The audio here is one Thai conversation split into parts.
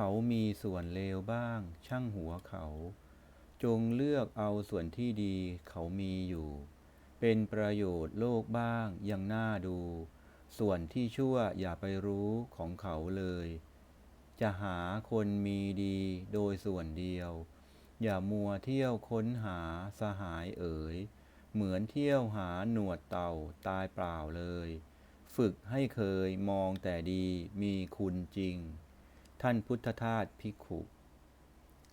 เขามีส่วนเลวบ้าง ช่างหัวเขา จงเลือกเอาส่วนที่ดีเขามีอยู่ เป็นประโยชน์โลกบ้างยังน่าดู ส่วนที่ชั่วอย่าไปรู้ของเขาเลย จะหาคนมีดีโดยส่วนเดียว อย่ามัวเที่ยวค้นหาสหายเอ๋ย เหมือนเที่ยวหาหนวดเต่าตายเปล่าเลย ฝึกให้เคยมองแต่ดีมีคุณจริง ท่านพุทธทาสภิขุ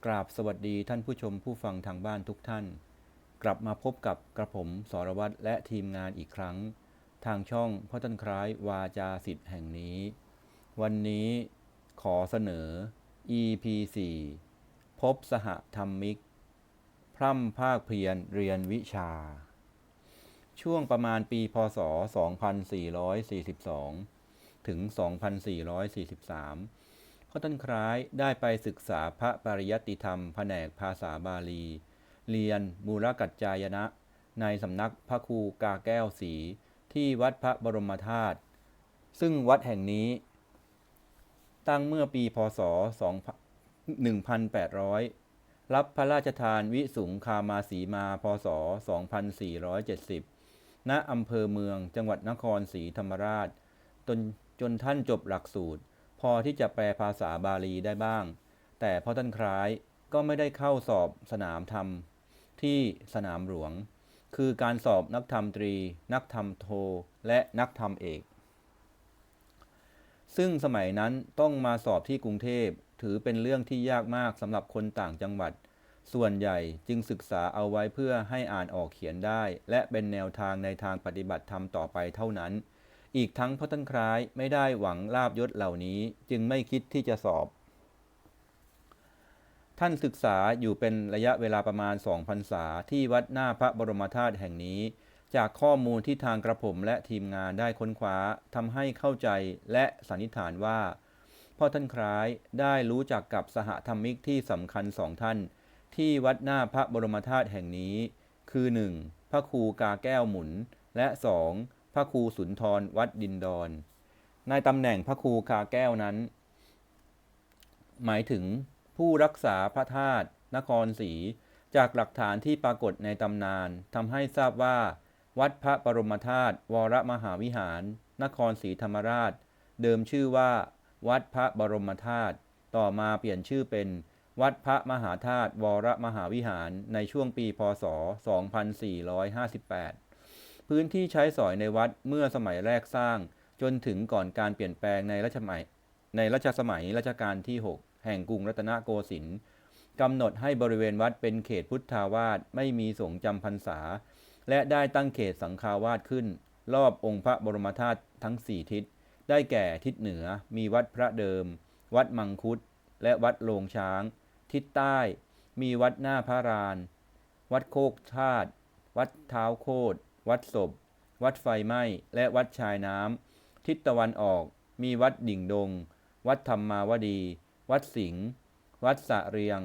กราบสวัสดีท่านผู้ชมผู้ฟังทางบ้านทุกท่าน กลับมาพบกับกระผมสรวัตรและทีมงานอีกครั้ง ทางช่องพ่อต้นคล้ายวาจาสิทธิ์แห่งนี้ วันนี้ขอเสนอ EP 4พบสหธรรมิก พร่ำภาคเพียรเรียนวิชา ช่วงประมาณปีพศ 2442 ถึง 2443 พ่อต้นคล้ายได้ไปศึกษาพระปริยัติธรรมแผนกภาษาบาลี เรียนมูลกัจจายนะ ในสำนักพระครูกาแก้วศรีที่วัดพระบรมธาตุซึ่งวัดแห่งนี้ ตั้งเมื่อปีพศ 1800 รับพระราชทานวิสุงคามาสีมาพศ 2470 ณอำเภอเมืองจังหวัดนครศรีธรรมราช จนจนท่านจบหลักสูตร พอที่จะแปลภาษาบาลีได้บ้าง แต่พ่อท่านคล้ายก็ไม่ได้เข้าสอบสนามธรรมที่สนามหลวง คือการสอบนักธรรมตรี นักธรรมโท และนักธรรมเอก ซึ่งสมัยนั้นต้องมาสอบที่กรุงเทพถือเป็นเรื่องที่ยากมากสำหรับคนต่างจังหวัด ส่วนใหญ่จึงศึกษาเอาไว้เพื่อให้อ่านออกเขียนได้ และเป็นแนวทางในทางปฏิบัติธรรมต่อไปเท่านั้น อีกทั้งเพ่อท่านคล้ายไม่ได้หวังลาบยศเหล่านี้จึงไม่คิดที่จะสอบ ท่านศึกษาอยู่เป็นระยะเวลาประมาณสองพรรษาที่วัดหน้าพระบรมธาตุแห่งนี้ จากข้อมูลที่ทางกระผมและทีมงานได้ค้นคว้าทำให้เข้าใจและสันนิษฐานว่าพ่อท่านคล้ายได้รู้จักกับสหธรรมิกที่สำคัญสองท่าน ที่วัดหน้าพระบรมธาตุแห่งนี้ คือ 1. พระครูกาแก้วหมุน และ 2. พระครูสุนทรวัดดินดอน ในตำแหน่งพระครูกาแก้วนั้น หมายถึงผู้รักษาพระธาตุนครศรีจากหลักฐานที่ปรากฏในตำนานทำให้ทราบว่า วัดพระบรมธาตุวรมหาวิหาร นครศรีธรรมราช เดิมชื่อว่า วัดพระบรมธาตุต่อมาเปลี่ยนชื่อเป็น วัดพระมหาธาตุวรมหาวิหารในช่วงปีพศ 2458 พื้นที่ใช้สอยในวัดเมื่อสมัยแรกสร้าง จนถึงก่อนการเปลี่ยนแปลงในรัชสมัย ในรัชสมัยรัชกาลที่ 6 แห่งกรุงรัตนโกสินทร์กำหนดให้บริเวณวัดเป็นเขตพุทธาวาสไม่มีสงฆ์จำพรรษา และได้ตั้งเขตสังฆาวาสขึ้น รอบองค์พระบรมธาตุทั้ง 4 ทิศ ได้แก่ทิศเหนือมีวัดพระเดิม วัดมังคุดและวัดโลงช้าง ทิศใต้มีวัดหน้าพระราน วัดโคกธาตุวัดเท้าโคด วัดศพ วัดไฟไหม้ และวัดชายน้ำ ทิศตะวันออก มีวัดดิ่งดง วัดธรรมาวดี วัดสิงห์ วัดสะเรียง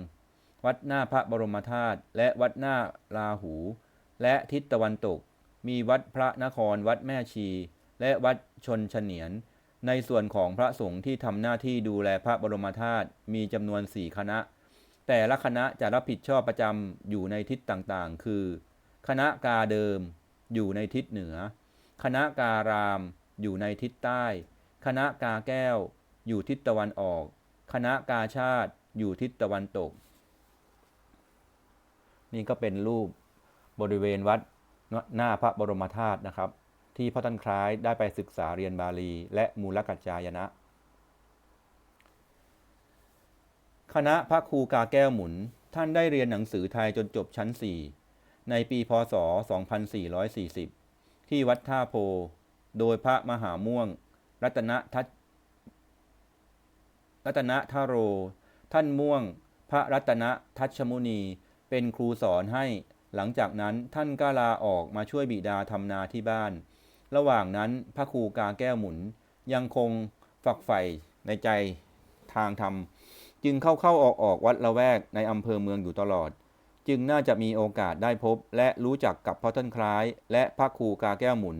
วัดหน้าพระบรมธาตุ และวัดหน้าลาหู และทิศตะวันตก มีวัดพระนคร วัดแม่ชี และวัดชนเฉนียน ในส่วนของพระสงฆ์ที่ทำหน้าที่ดูแลพระบรมธาตุ มีจำนวนสี่คณะแต่ละคณะจะรับผิดชอบประจำอยู่ในทิศต่างๆ คือ คณะกาเดิม อยู่ในทิศเหนือ คณะการาม อยู่ในทิศใต้ คณะกาแก้ว อยู่ทิศตะวันออก คณะกาชาติ อยู่ทิศตะวันตก นี่ก็เป็นรูปบริเวณวัดหน้าพระบรมธาตุนะครับ ที่พ่อท่านคล้ายได้ไปศึกษาเรียนบาลี และมูลกัจจายนะ คณะพระครูกาแก้วหมุน ท่านได้เรียนหนังสือไทยจนจบชั้น4 ในปีพศ 2440 ที่วัดท่าโพ โดยพระมหาม่วง รัตนทัตรัตนทโร ท่านม่วง พระรัตนทัชมุนี เป็นครูสอนให้ หลังจากนั้นท่านก็ลาออกมาช่วยบิดาทำนาที่บ้าน ระหว่างนั้นพระครูกาแก้วหมุน ยังคงฝักใฝ่ในใจทางธรรม จึงเข้าเข้าออกออกวัดละแวกในอำเภอเมืองอยู่ตลอด จึงน่าจะมีโอกาสได้พบ และรู้จักกับพ่อท่านคล้าย และพระครูกาแก้วหมุน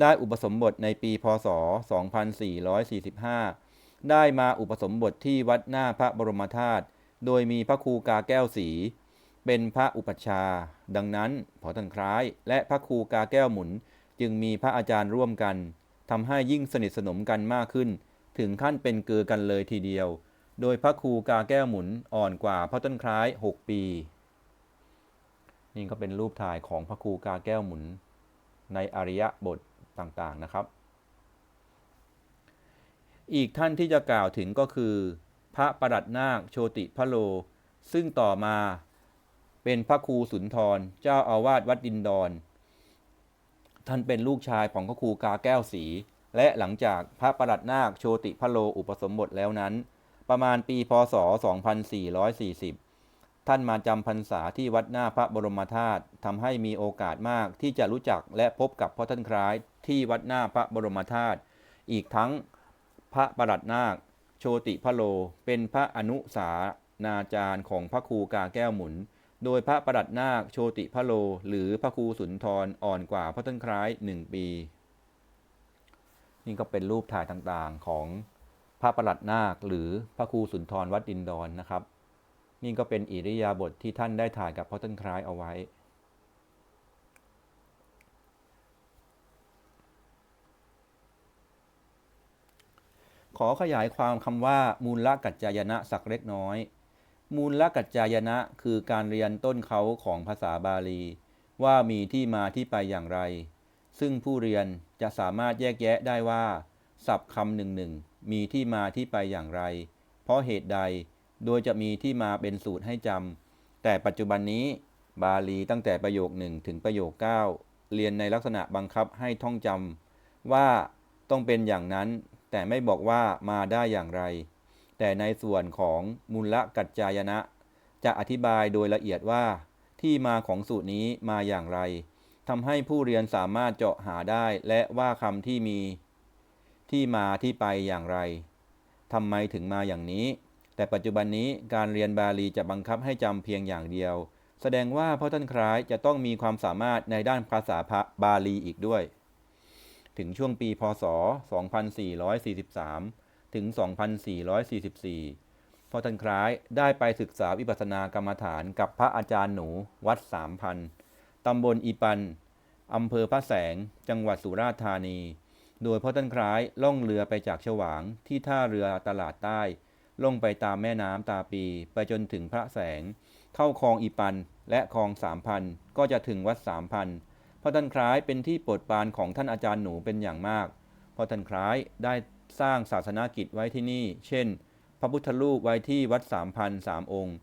ได้อุปสมบทในปีพศ 2445 ได้มาอุปสมบทที่วัดหน้าพระบรมธาตุโดยมีพระครูกาแก้วสี เป็นพระอุปชา ดังนั้นพอตันคล้าย และพระครูกาแก้วหมุน จึงมีพระอาจารย์ร่วมกันทำให้ยิ่งสนิทสนมกันมากขึ้น ถึงขั้นเป็นเกือกันเลยทีเดียว โดยพระครูกาแก้วหมุนอ่อนกว่าพระต้นคล้าย 6 ปี นี่ก็เป็นรูปถ่ายของพระครูกาแก้วหมุนในอริยบทต่างๆนะครับ อีกท่านที่จะกล่าวถึงก็คือ พระประดัดนาคโชติพะโล ซึ่งต่อมาเป็นพระครูสุนทร เจ้าอาวาสวัดดินดอน ท่านเป็นลูกชายของพระครูกาแก้วสีและหลังจากพระประดัดนาคโชติพะโลอุปสมบทแล้วนั้น ประมาณปีพศ 2440 ท่านมาจำพรรษาที่วัดหน้าพระบรมธาตุทำให้มีโอกาสมากที่จะรู้จักและพบกับพ่อท่านคล้ายที่วัดหน้าพระบรมธาตุอีกทั้งพระประหลัดนาค โชติพะโล เป็นพระอนุสานาจารย์ของพระครูกาแก้วหมุน โดยพระประหลัดนาคโชติพะโล หรือพระครูสุนทรอ่อนกว่าพ่อท่านคล้ายหนึ่งปี นี่ก็เป็นรูปถ่ายต่างๆของพระประหลัดนาคหรือพระครูสุนทรวัดดินดอนนะครับ นี่ก็เป็นอิริยาบถทที่ท่านได้ถ่ายกับพ่อต้นคล้ายเอาไว้ ขอขยายความคำว่ามูลละกัจจายนะสักเล็กน้อย มูลละกัจจายนะคือการเรียนต้นเขาของภาษาบาลี ว่ามีที่มาที่ไปอย่างไร ซึ่งผู้เรียนจะสามารถแยกแยะได้ว่า ศัพท์คำหนึ่งหนึ่งมีที่มาที่ไปอย่างไร เพราะเหตุใด โดยจะมีที่มาเป็นสูตรให้จำ แต่ปัจจุบันนี้บาลีตั้งแต่ประโยคหนึ่งถึงประโยค 9 เรียนในลักษณะบังคับให้ท่องจำว่าต้องเป็นอย่างนั้น แต่ไม่บอกว่ามาได้อย่างไร แต่ในส่วนของมูลกัจจายนะ จะอธิบายโดยละเอียดว่า ที่มาของสูตรนี้มาอย่างไรทำให้ผู้เรียนสามารถเจาะหาได้และว่าคำที่มีที่มาที่ไปอย่างไรทำไมถึงมาอย่างนี้ แต่ปัจจุบันนี้การเรียนบาลีจะบังคับให้จำเพียงอย่างเดียว แสดงว่าพ่อท่านคล้ายจะต้องมีความสามารถในด้านภาษาบาลีอีกด้วย ถึงช่วงปีพศ 2443 ถึง 2444พ่อท่านคล้ายได้ไปศึกษาวิปัสสนากรรมฐานกับพระอาจารย์หนูวัดสามพันตำบลอีปันอำเภอพระแสง จังหวัดสุราษฎร์ธานี โดยพ่อท่านคล้ายล่องเรือไปจากฉวางที่ท่าเรือตลาดใต้ ล่งไปตามแม่น้ำตาปี ไปจนถึงพระแสง เข้าคลองอีปันและคลองสามพันก็จะถึงวัดสามพันพ่อท่านคล้ายเป็นที่โปรดปรานของท่านอาจารย์หนูเป็นอย่างมากพ่อท่านคล้ายได้สร้างศาสนากิจไว้ที่นี่ เช่น พระพุทธรูปไว้ที่วัดสามพันสามองค์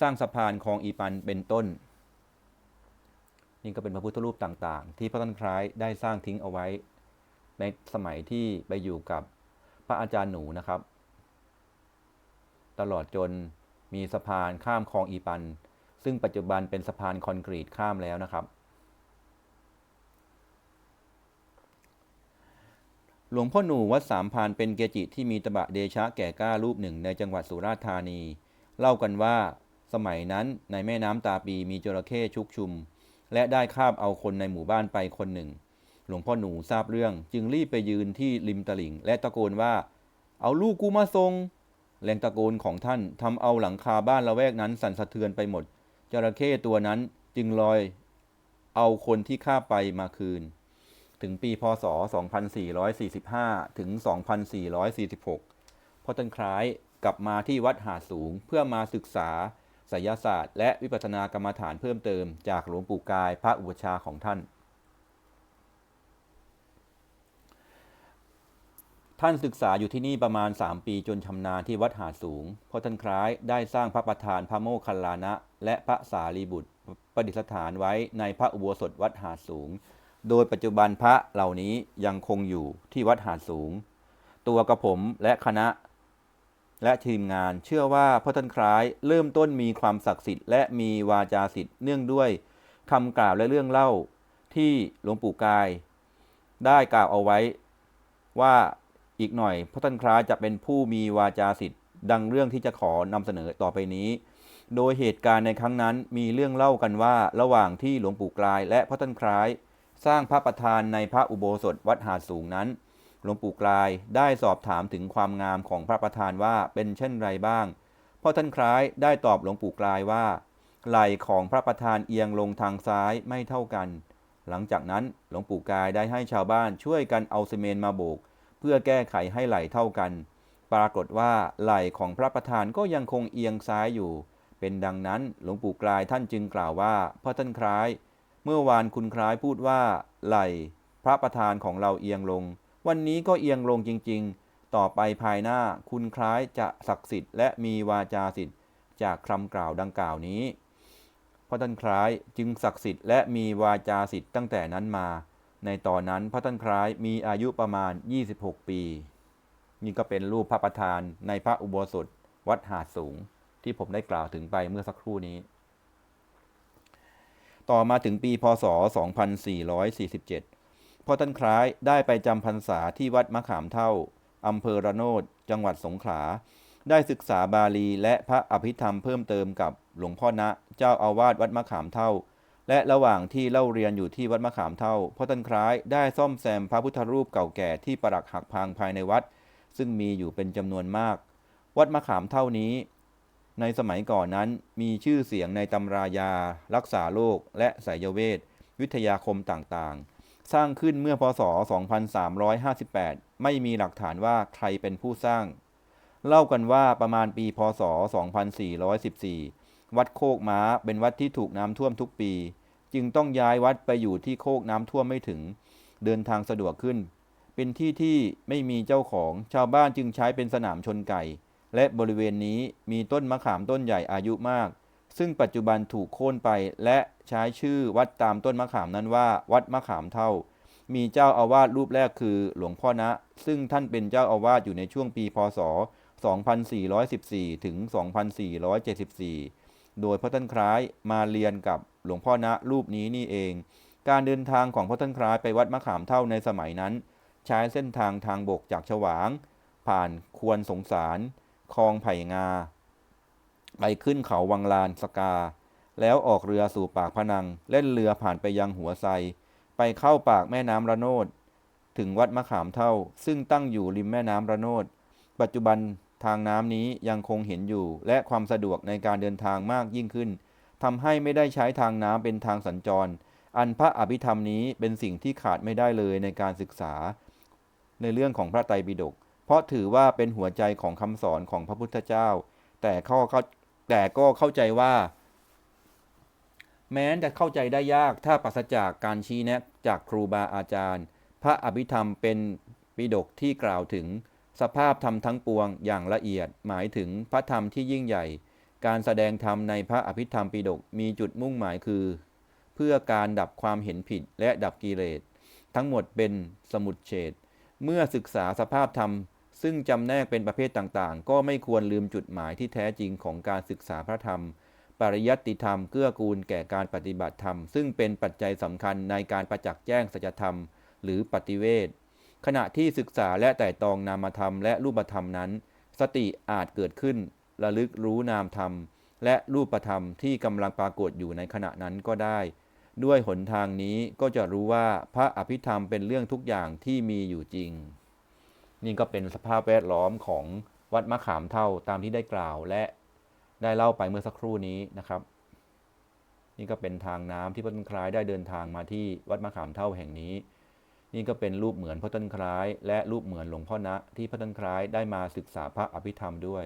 สร้างสะพานคลองอีปันเป็นต้น นี่ก็เป็นพระพุทธรูปต่างๆ ที่พระท่านคล้ายได้สร้างทิ้งเอาไว้ ในสมัยที่ไปอยู่กับพระอาจารย์หนูนะครับ ตลอดจนมีสะพานข้ามคลองอีปัน ซึ่งปัจจุบันเป็นสะพานคอนกรีตข้ามแล้วนะครับ หลวงพ่อหนูวัดสามพานเป็นเกจิที่มีตบะเดชะแก่กล้ารูปหนึ่งในจังหวัดสุราษฎร์ธานี เล่ากันว่าสมัยนั้นในแม่น้ำตาปีมีจระเข้ชุกชุม และได้คาบเอาคนในหมู่บ้านไปคนหนึ่ง หลวงพ่อหนูทราบเรื่องจึงรีบไปยืนที่ริมตลิ่ง และตะโกนว่า เอาลูกกูมาทรง แรงตะโกนของท่านทำเอาหลังคาบ้านละแวกนั้นสั่นสะเทือนไปหมด จระเข้ตัวนั้นจึงลอยเอาคนที่ฆ่าไปมาคืน ถึงปีพศ 2445 ถึง 2446 พ่อต้นคล้ายกลับมาที่วัดหาสูงเพื่อมาศึกษาไสยศาสตร์ และวิปัสสนากรรมฐานเพิ่มเติมจากหลวงปู่กายพระอุปชาของท่าน ท่านศึกษาอยู่ที่นี่ประมาณ 3 ปีจนชำนาญที่วัดหาสูงพ่อท่านคล้ายได้สร้างพระประธานพระโมคคัลลานะ และพระสารีบุตรประดิษฐานไว้ในพระอุโบสถวัดหาสูง โดยปัจจุบันพระเหล่านี้ยังคงอยู่ที่วัดหาสูง ตัวกระผมและคณะ และทีมงานเชื่อว่าพ่อท่านคล้ายเริ่มต้นมีความศักดิ์สิทธิ์และมีวาจาสิทธิ์เนื่องด้วยคำกล่าวและเรื่องเล่าที่หลวงปู่กาย ได้กล่าวเอาไว้ว่า อีกหน่อยพ่อท่านคล้ายจะเป็นผู้มีวาจาสิทธิ์ดังเรื่องที่จะขอนำเสนอต่อไปนี้ โดยเหตุการณ์ในครั้งนั้นมีเรื่องเล่ากันว่าระหว่างที่หลวงปู่กลายและพ่อท่านคล้าย สร้างพระประธานในพระอุโบสถวัดหาดสูงนั้น หลวงปู่กลายได้สอบถามถึงความงามของพระประธานว่าเป็นเช่นไรบ้างพ่อท่านคล้ายได้ตอบหลวงปู่กลายว่าไหล่ของพระประธานเอียงลงทางซ้ายไม่เท่ากัน หลังจากนั้นหลวงปู่กายได้ให้ชาวบ้านช่วยกันเอาซีเมนต์มาโบก เพื่อแก้ไขให้ไหลเท่ากัน ปรากฏว่าไหลของพระประธานก็ยังคงเอียงซ้ายอยู่ เป็นดังนั้นหลวงปู่กลายท่านจึงกล่าวว่าพ่อท่านคล้าย เมื่อวานคุณคล้ายพูดว่า ไหลพระประธานของเราเอียงลง วันนี้ก็เอียงลงจริง ๆ ต่อไปภายหน้าคุณคล้ายจะศักดิ์สิทธิ์และมีวาจาสิทธิ์จากคำกล่าวดังกล่าวนี้พระท่านคล้ายจึงศักดิ์สิทธิ์และมีวาจาสิทธิ์ตั้งแต่นั้นมา ในตอนนั้นพระท่านคล้ายมีอายุประมาณ 26 ปี นี่ก็เป็นรูปพระประธานในพระอุโบสถวัดหาดสูงที่ผมได้กล่าวถึงไปเมื่อสักครู่นี้ ต่อมาถึงปีพศ 2447พ่อท่านคล้ายได้ไปจำพรรษาที่วัดมะขามเท่าอำเภอระโนดจังหวัดสงขลา ได้ศึกษาบาลีและพระอภิธรรมเพิ่มเติมกับหลวงพ่อณะเจ้าอาวาสวัดมะขามเท่า และระหว่างที่เล่าเรียนอยู่ที่วัดมะขามเท่าพ่อท่านคล้ายได้ซ่อมแซมพระพุทธรูปเก่าแก่ที่ปรักหักพังภายในวัด ซึ่งมีอยู่เป็นจำนวนมาก วัดมะขามเท่านี้ ในสมัยก่อนนั้นมีชื่อเสียงในตำรายา รักษาโรคและไสยเวท วิทยาคมต่างๆ สร้างขึ้นเมื่อพศ 2358 ไม่มีหลักฐานว่าใครเป็นผู้สร้าง เล่ากันว่าประมาณปีพศ 2414 วัดโคกม้าเป็นวัดที่ถูกน้ำท่วมทุกปี จึงต้องย้ายวัดไปอยู่ที่โคกน้ำท่วมไม่ถึง เดินทางสะดวกขึ้น เป็นที่ที่ไม่มีเจ้าของชาวบ้านจึงใช้เป็นสนามชนไก่ และบริเวณนี้มีต้นมะขามต้นใหญ่อายุมาก ซึ่งปัจจุบันถูกโค่นไปและใช้ชื่อวัดตามต้นมะขามนั้นว่า วัดมะขามเท่า มีเจ้าอาวาสรูปแรกคือหลวงพ่อณะซึ่งท่านเป็นเจ้าอาวาสอยู่ในช่วงปีพศ2414 ถึง 2474 โดยพ่อท่านคล้ายมาเรียนกับหลวงพ่อณะรูปนี้นี่เอง การเดินทางของพ่อท่านคล้ายไปวัดมะขามเท่าในสมัยนั้น ใช้เส้นทางทางบกจากฉวาง ผ่านควรสงสารคลองไผ่งา ไปขึ้นเขาวังลานสกา แล้วออกเรือสู่ปากพนัง เล่นเรือผ่านไปยังหัวไซไปเข้าปากแม่น้ำระโนด ถึงวัดมะขามเท่า ซึ่งตั้งอยู่ริมแม่น้ำระโนด ปัจจุบัน ทางน้ำนี้ยังคงเห็นอยู่ และความสะดวกในการเดินทางมากยิ่งขึ้นทำให้ไม่ได้ใช้ทางน้ำเป็นทางสัญจร อันพระอภิธรรมนี้เป็นสิ่งที่ขาดไม่ได้เลยในการศึกษา ในเรื่องของพระไตรปิฎกเพราะถือว่าเป็นหัวใจของคำสอนของพระพุทธเจ้า แต่ข้อเข้าแต่ก็เข้าใจว่า แม้จะเข้าใจได้ยากถ้าปราศจากการชี้แนะจากครูบาอาจารย์ พระอภิธรรมเป็นปิฎกที่กล่าวถึง สภาพธรรมทั้งปวงอย่างละเอียด หมายถึงพระธรรมที่ยิ่งใหญ่ การแสดงธรรมในพระอภิธรรมปิฎกมีจุดมุ่งหมายคือ เพื่อการดับความเห็นผิดและดับกิเลส ทั้งหมดเป็นสมุดเฉดเมื่อศึกษาสภาพธรรม ซึ่งจำแนกเป็นประเภทต่างๆ ก็ไม่ควรลืมจุดหมายที่แท้จริงของการศึกษาพระธรรม ปริยัติธรรมเกื้อกูลแก่การปฏิบัติธรรม ซึ่งเป็นปัจจัยสำคัญในการประจักษ์แจ้งสัจธรรม หรือปฏิเวท ขณะที่ศึกษาและแต่ตองนามธรรมและรูปธรรมนั้น สติอาจเกิดขึ้น ระลึกรู้นามธรรม และรูปธรรมที่กำลังปรากฏอยู่ในขณะนั้นก็ได้ ด้วยหนทางนี้ก็จะรู้ว่าพระอภิธรรมเป็นเรื่องทุกอย่างที่มีอยู่จริง นี่ก็เป็นสภาพแวดล้อมของวัดมะขามเท่าตามที่ได้กล่าวและได้เล่าไปเมื่อสักครู่นี้นะครับ นี่ก็เป็นทางน้ำที่พระต้นคล้ายได้เดินทางมาที่วัดมะขามเท่าแห่งนี้ นี่ก็เป็นรูปเหมือนพระต้นคล้าย และรูปเหมือนหลวงพ่อณะที่พระต้นคล้ายได้มาศึกษาพระอภิธรรมด้วย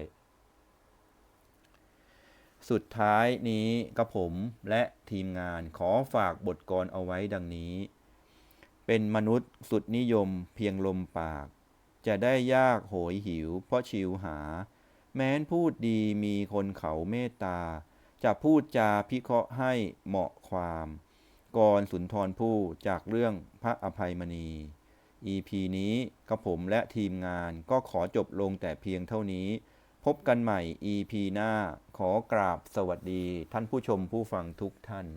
สุดท้ายนี้กับผมและทีมงานขอฝากบทกรเอาไว้ดังนี้ เป็นมนุษย์สุดนิยมเพียงลมปาก จะได้ยากโหยหิว เพราะชิวหา แม้นพูดดีมีคนเขาเมตตา จะพูดจาพิเคราะห์ให้เหมาะความ กรสุนทรผู้จากเรื่องพระอภัยมณี EP นี้กระผมและทีมงานก็ขอจบลงแต่เพียงเท่านี้ พบกันใหม่ EP หน้า ขอกราบสวัสดีท่านผู้ชมผู้ฟังทุกท่าน